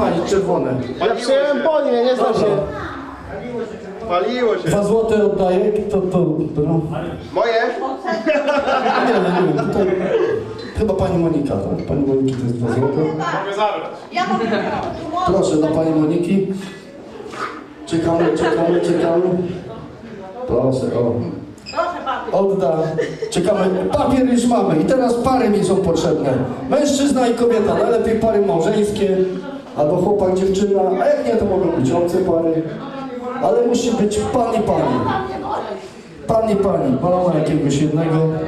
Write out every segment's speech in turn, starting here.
pani, czerwone. Ja przyjąłem po nie, nie znam się. Paliło się. Dwa złote oddaję, to, to, no. Moje? Nie, nie, nie, tutaj chyba pani Monika, tak? Pani Moniki to jest dwa złote. Mogę zabrać. Ja Proszę dla pani Moniki. Czekamy, czekamy, czekamy. Proszę, o. Odda. Czekamy. Papier już mamy i teraz pary mi są potrzebne. Mężczyzna i kobieta, najlepiej pary małżeńskie, albo chłopak, dziewczyna, a jak nie, to mogą być obce pary. Ale musi być pan i pani. Pan i pani, balona jakiegoś jednego. Mamy.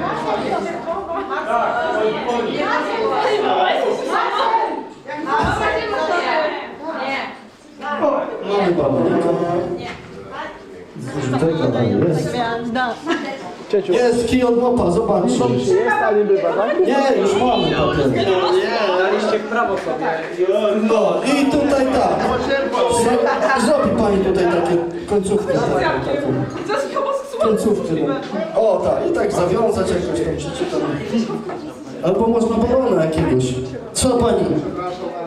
Zużytego, ale jest. Cieciu, Jest kij od mopa, zobaczcie. jest, a nie bywa, tak? Nie, już mamy. Nie, daliście w prawo sobie. No i tutaj tak. Zro- Zrobi pani tutaj takie końcówki. Taką. Końcówki. No. O tak, i tak zawiązać jakoś tam przeczytam. Albo można balona jakiegoś. Co pani?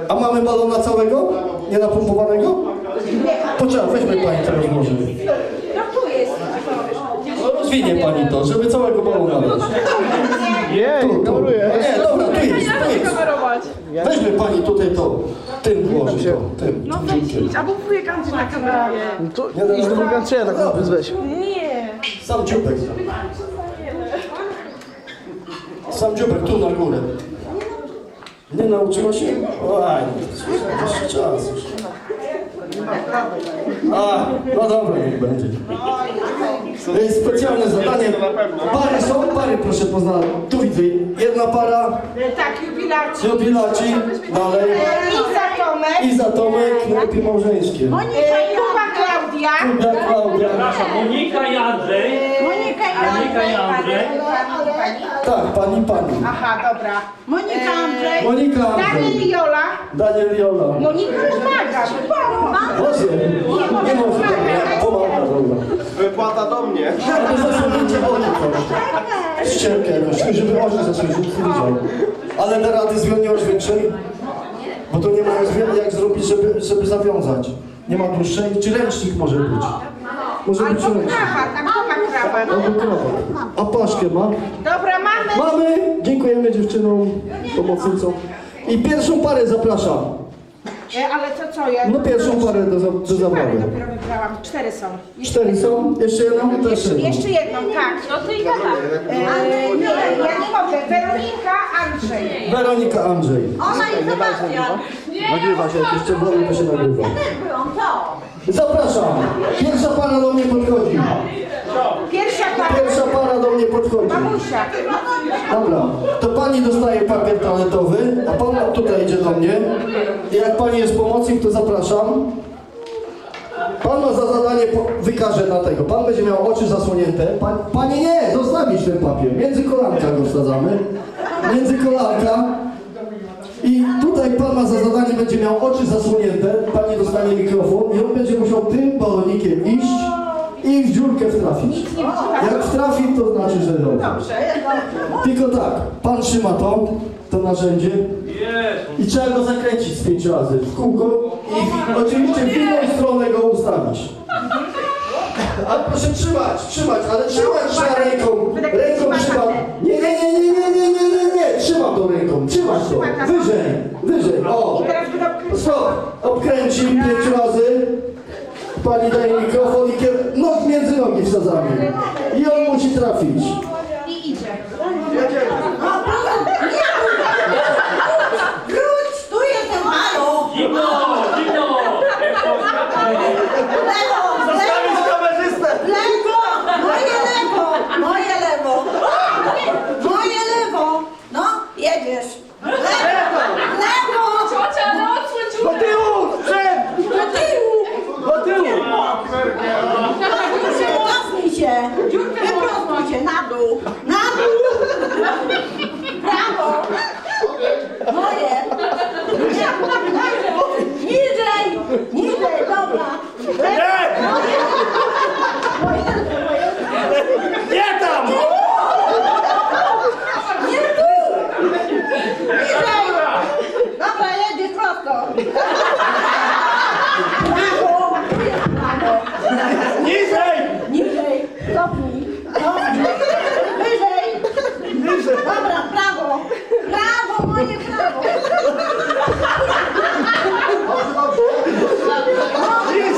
A mamy balona całego? Nie napompowanego? Poczekaj, weźmy pani teraz może. No tu jest. No, Rozwinie pani to, żeby całego balona dać. Nie, Tu, tu. ignoruję. Nie, dobra, tu jest, tu jest. Weźmy pani tutaj to, tym włoży to, tym. No weź idź, albo wujek Andrzej na kamerę. To idź do Bułgarczyka, tak na weź. Nie. Sam dziubek. Sam dziubek tu na górę. Nie nauczyła się? Oj, jeszcze czas. A, no dobra, niech będzie. To jest specjalne zadanie. Pary są, pary proszę poznać. Tu widzę, jedna para, Tak, jubilaci. jubilaci, dalej. Iza Tomek. I za Tomek, najlepiej małżeńskie. e, Kuba Klaudia. Kuba, Klaudia. Monika i Andrzej. Monika i Monika i Andrzej. Tak, pani, pani. Aha, dobra. Monika Andrzej. Monika, Daniel Andrzej. i Jola. Daniel Jola. Monika pomaga. Może, nie może, nie, pomaga, dobra. Wypłata do mnie. Ale zasłonięcie oczy proszę. Ścierkę jakoś, żeby oczy zasłonić, nie widział. Ale da rady zwolnić większej? Bo to nie ma jak zrobić, żeby, żeby zawiązać. Nie ma dłuższej, czy ręcznik może być? Może być ręcznik. krawat, krawat? Albo krawat. A paszkę ma? Dobra, mamy. Mamy! Dziękujemy dziewczynom, pomocnicom. I pierwszą parę zapraszam. E, Ale to co ja? No pierwszą parę do, za- do zabawy. dopiero wybrałam. Cztery są. Cztery są? Jeszcze jedną? Też jedną. Jeszcze jedną, tak. No to i gada. E, nie, ja nie mogę. Weronika, Andrzej. Weronika Andrzej. Ona i Sebastian. Nagrywa się, jak jeszcze to się nagrywa. Byłam, co? Zapraszam! Pierwsza para do mnie podchodzi. Pierwsza para. Pierwsza para do mnie podchodzi. Mamusia. Dobra, to pani dostaje papier toaletowy, a pan tutaj idzie do mnie. I jak pani jest pomocnik, to zapraszam. Pan ma za zadanie, wykaże na tego. Pan będzie miał oczy zasłonięte. Pan, panie nie, zostawić ten papier. Między kolanka go wsadzamy. Między kolanka. I tutaj pan ma za zadanie, będzie miał oczy zasłonięte. Pani dostanie mikrofon i on będzie musiał tym balonikiem iść i w dziurkę wtrafić. Jak wtrafi, to znaczy, że dobrze. Tylko tak, pan trzyma to, to narzędzie. I trzeba go zakręcić z pięć razy w kółko i oczywiście w inną stronę go ustawić. Ale proszę trzymać, trzymać, ale trzymać trzeba ręką, ręką trzymać. Nie, nie, nie, nie, nie, nie, nie, nie, nie, trzymam to ręką, trzymać to, wyżej, wyżej, o. Stop, obkręci pięć razy. Pani daje mikrofon i kier... nóg między nogi wsadzamy. I on musi trafić. i idzie. Niżej! Dobra, jedzie prosto. Brawo! Niżej! Niżej, cofnij. Niżej! Dobra, prawo. Prawo, moje prawo. Niżej.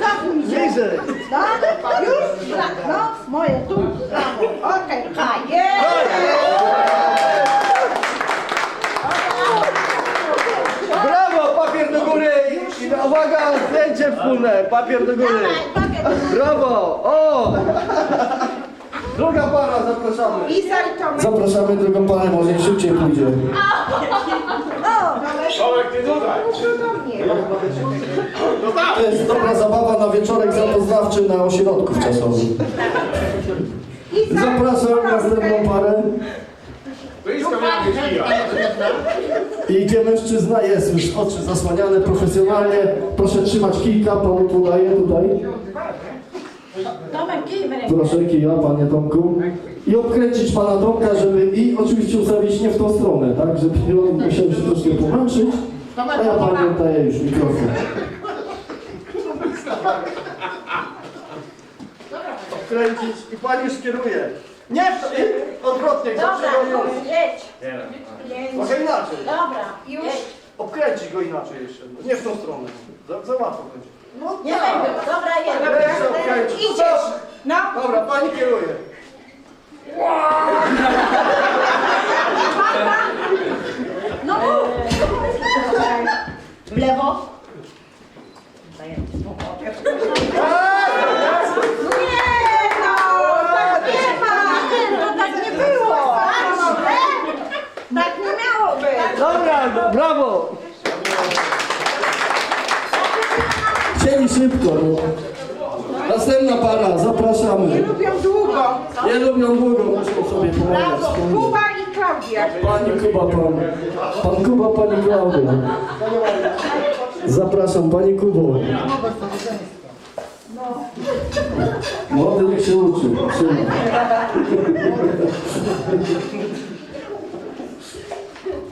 Cofnij się. Niżej! Tak? Już? Pra- No, moje tu. Prawo. Wspólne, papier do góry. Dawaj, papier. Brawo! O! Druga para, zapraszamy. I Tomek. Zapraszamy drugą parę, może szybciej pójdzie. Tomek, ty tutaj. To jest dobra zabawa na wieczorek zapoznawczy na ośrodku wczasowym. Zapraszam następną parę. To kija. I gdzie mężczyzna jest już oczy zasłaniane profesjonalnie. Proszę trzymać kilka, panu podaję tutaj. Tomek, kij. Proszę kija, panie Tomku. I obkręcić pana Tomka, żeby i oczywiście ustawić nie w tą stronę, tak? Żeby on musiał się troszkę pomęczyć. A ja panu daję już mikrofon. Obkręcić i pani już kieruje. Nie, w to, nie, odwrotnie, Dobra, zaprzyjemnie. jedź. Trochę inaczej. Dobra, już. Obkręcić go inaczej jeszcze. Nie w tą stronę. Za, za łatwo będzie. Nie będzie. Dobra, Weź jedź. obkręcić. Idziesz. No. Dobra, pani kieruje. No mów. W lewo. Nie no, tak nie ma. To tak nie było. Tak nie miało być. Dobra, brawo! Chcieli szybko. No. Następna para, zapraszamy. Lubią długo. Nie lubią długo, muszą sobie pomagać. Kuba i Klaudia. Pani Kuba, pan. Pan Kuba, pani Klaudia. Zapraszam, pani Kubo. Młody niech się uczy. Trzyma.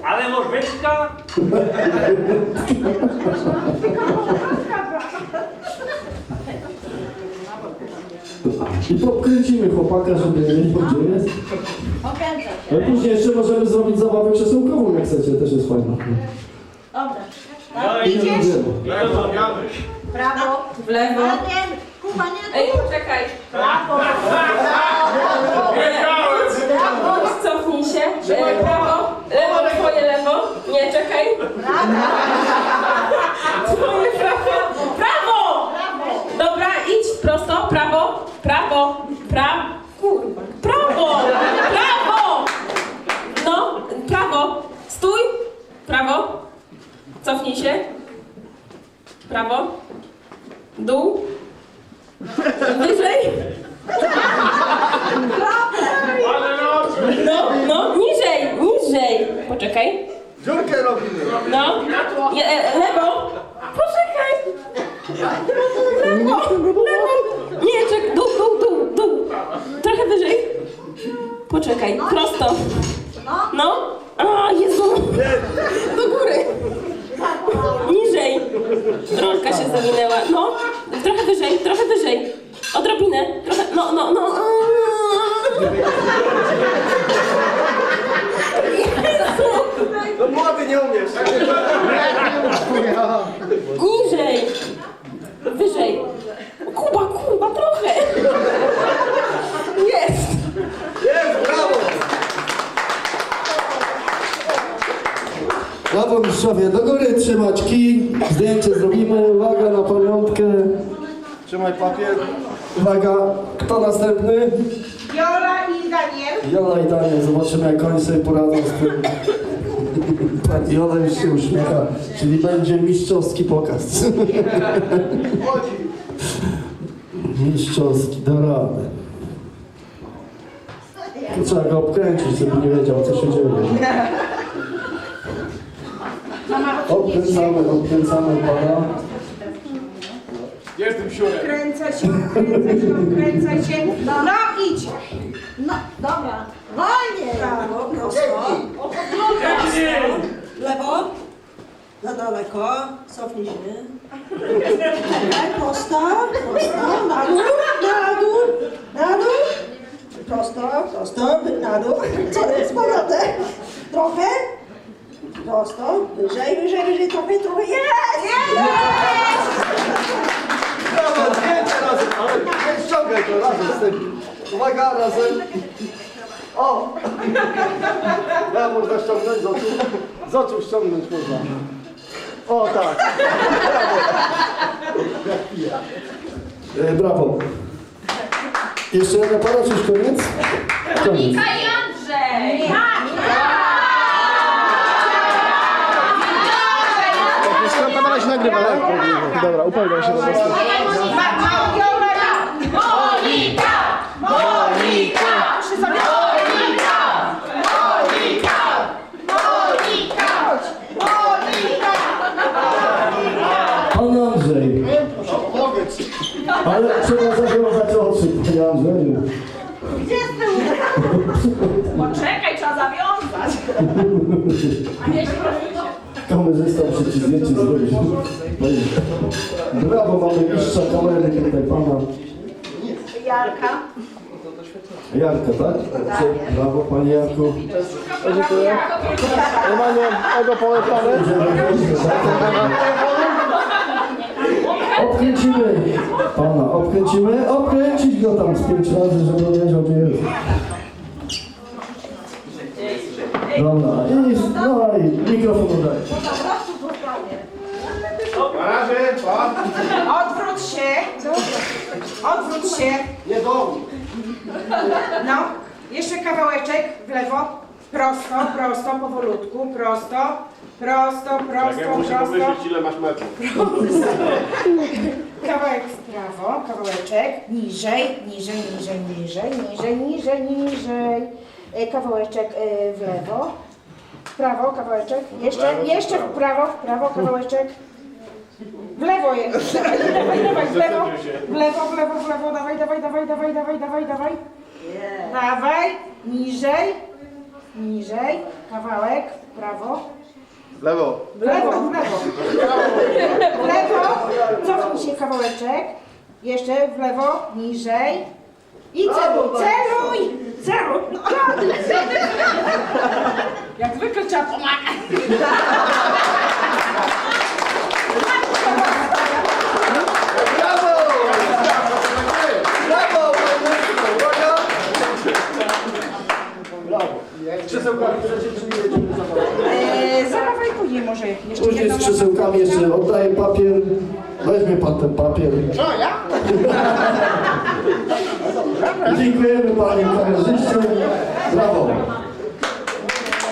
Ale możeczka? I podkręcimy chłopaka, żeby nie wiedział, gdzie jest. Okręcę Ale później jeszcze możemy zrobić zabawę krzesełkową, jak chcecie, też jest fajna. Dobra. No I Idziesz? Janusz. Prawo. W lewo. Ładnie. Kuba nie Ej, cofnij się. E, prawo, lewo, twoje lewo. Nie, czekaj. Twoje prawo. Prawo! Dobra, idź prosto. Prawo, prawo, prawo. Kurwa. Prawo! Prawo! No, prawo. Stój. Prawo. Cofnij się. Prawo. Dół. Wyżej. No, No, no, niżej, niżej. Poczekaj. Dziurkę robimy. No. Je, e, lewo. Poczekaj. Lewo, lewo. Nie, czek, dół, dół, dół, dół. Trochę wyżej. Poczekaj, prosto. No. A, Jezu. Do góry. Niżej. Rączka się zawinęła. No. Trochę wyżej, trochę wyżej. Odrobinę. Trochę, no, no, no. Jezu. No młody nie umiesz. Niżej! Wyżej! Kuba, Kuba, trochę! Jest! Jest, brawo! Brawo mistrzowie, do góry trzymać kij. Zdjęcie zrobimy. Uwaga na pamiątkę. Trzymaj papier. Uwaga, kto następny? Jola i Daniel. Jola i Daniel, zobaczymy jak oni sobie poradzą z tym. Pani Jola już się uśmiecha, czyli będzie mistrzowski pokaz. mistrzowski, da radę. Tu trzeba go obkręcić, żeby nie wiedział co się dzieje. Obkręcamy, obkręcamy pana. Jestem siurem. Kręcę się, kręcę się, kręcę się. No idź. No, dobra. Wolniej. Prawo, prosto. Pięknie! Lewo. Za daleko. Cofnij się. Czekaj, prosto, prosto. Na dół, na dół, na dół. Prosto, prosto, na dół. Co jest z powrotem? Trochę. Prosto, wyżej, wyżej, wyżej, trochę, trochę. Jest! Jest! Uwaga, razem. O! Ja można ściągnąć z oczu. Z oczu ściągnąć można. O tak. E, brawo. Jeszcze jedna para, czy już koniec? Koniec. i Andrzej! Skąd pana się nagrywa, tak? Dobra, upewniam się do was. Monika! Monika! Monika! Monika! Monika! Monika! Pan Andrzej. Ale trzeba zawiązać oczy, panie Andrzeju. Gdzie tył? Poczekaj, trzeba zawiązać. A nie, proszę Kamerzysta muszę ci zdjęcie zrobić. Brawo, mamy mistrza kamery tutaj, pana Jarka. Jarka, tak? Brawo, panie Jarku. Dziękuję. Normalnie ego polecamy. Obkręcimy pana, obkręcimy, obkręcić go tam z pięć razy, żeby wiedział, gdzie jest. Dobra, i, no i mikrofon oddaję. Na razie, pa. Odwróć się. Nie do No. Jeszcze kawałeczek w lewo. Prosto, prosto, powolutku. Prosto. Prosto, Tak, ja prosto, muszę prosto. pomyśleć, ile masz metrów. Kawałek w prawo, kawałeczek. Niżej, niżej, niżej, niżej, niżej, niżej, niżej. E, Kawałeczek e, w lewo. W prawo, kawałeczek. Jeszcze, jeszcze w prawo, w prawo, kawałeczek. W lewo jest. Dawaj, dawaj, dawaj, w lewo. W lewo, w lewo, w lewo. Dawaj, dawaj, dawaj, dawaj, dawaj, dawaj, dawaj. Dawaj, niżej, niżej, kawałek, w prawo, Lewo. w lewo, w lewo. W lewo, cofnij się kawałeczek, jeszcze w lewo, niżej i celuj, celuj, celuj. No, Jak zwykle trzeba pomagać. Brawo, panie Uwaga. Krzesełkami chcecie, czy nie jedziemy za mną? Eee, Zabawaj później może jeszcze Później z krzesełkami jeszcze oddaję papier. Weźmie pan ten papier. Co, ja? Dziękujemy panie kamerzyście. Brawo.